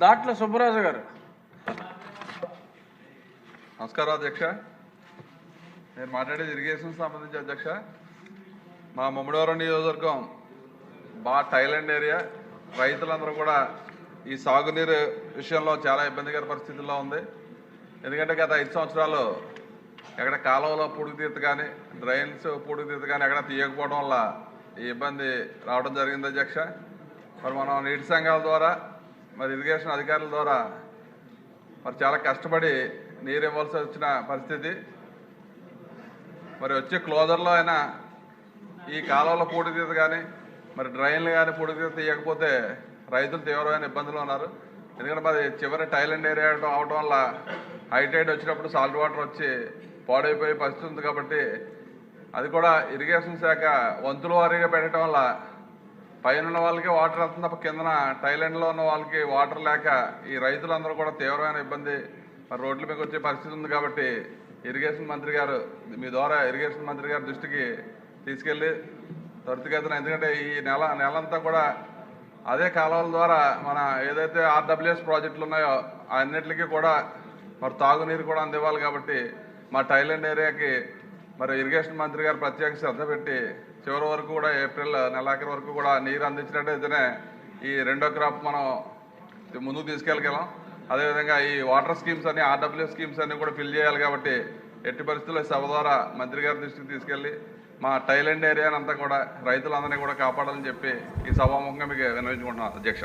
దాట్ల సుబ్బరాజు గారు. నమస్కారం అధ్యక్ష. నేను మాట్లాడేది ఇరిగేషన్ సంబంధించి అధ్యక్ష. మా ముమ్మడివరం నియోజకవర్గం బాగా థైలాండ్ ఏరియా. రైతులందరూ కూడా ఈ సాగునీరు విషయంలో చాలా ఇబ్బందికర పరిస్థితుల్లో ఉంది. ఎందుకంటే గత ఐదు సంవత్సరాలు ఎక్కడ కాలువలో పొడుగుతీత కానీ డ్రైన్స్ పొడుగుతీత కానీ ఎక్కడ తీయకపోవడం వల్ల ఈ ఇబ్బంది రావడం జరిగింది అధ్యక్ష. మరి మనం నీటి సంఘాల ద్వారా మరి ఇరిగేషన్ అధికారుల ద్వారా మరి చాలా కష్టపడి నీరు ఇవ్వాల్సి వచ్చిన పరిస్థితి. మరి వచ్చే క్లోజర్లో అయినా ఈ కాలంలో పూడితీత కానీ మరి డ్రైన్లు కానీ పూడితీత తీయకపోతే రైతులు తీవ్రమైన ఇబ్బందులు ఉన్నారు. ఎందుకంటే మరి చివరి టైలెండ్ ఏరియా అవడం వల్ల హైటైడ్ వచ్చినప్పుడు సాల్ట్ వాటర్ వచ్చి పాడైపోయే పరిస్థితి ఉంది కాబట్టి అది కూడా ఇరిగేషన్ శాఖ వంతుల వారీగా పెట్టడం వల్ల పైన ఉన్న వాళ్ళకి వాటర్ వెళ్తుంది తప్ప కిందన టైలాండ్లో ఉన్న వాళ్ళకి వాటర్ లేక ఈ రైతులందరూ కూడా తీవ్రమైన ఇబ్బంది. మరి రోడ్ల మీద వచ్చే పరిస్థితి ఉంది కాబట్టి ఇరిగేషన్ మంత్రి గారు మీ ద్వారా ఇరిగేషన్ మంత్రి గారి దృష్టికి తీసుకెళ్ళి త్వరితగతిన ఎందుకంటే ఈ నెల నెలంతా కూడా అదే కాలువల ద్వారా మన ఏదైతే ఆర్డబ్ల్యూఎస్ ప్రాజెక్టులు ఉన్నాయో అన్నిటికీ కూడా మరి తాగునీరు కూడా అందివ్వాలి కాబట్టి మా థైలాండ్ ఏరియాకి మరి ఇరిగేషన్ మంత్రి గారు ప్రత్యేక శ్రద్ధ పెట్టి చివరి వరకు కూడా ఏప్రిల్ నెలాఖరు వరకు కూడా నీరు అందించినట్టయితేనే ఈ రెండో క్రాప్ మనం ముందుకు తీసుకెళ్ళగలం. అదేవిధంగా ఈ వాటర్ స్కీమ్స్ అన్ని ఆర్డబ్ల్యూ స్కీమ్స్ అన్ని కూడా ఫిల్ చేయాలి కాబట్టి ఎట్టి పరిస్థితుల్లో సభ ద్వారా మంత్రి గారి దృష్టికి తీసుకెళ్ళి మా టైలాండ్ ఏరియానంతా కూడా రైతులందరినీ కూడా కాపాడాలని చెప్పి ఈ సభాముఖంగా మీకు విన్నవించుకుంటున్నాను అధ్యక్ష.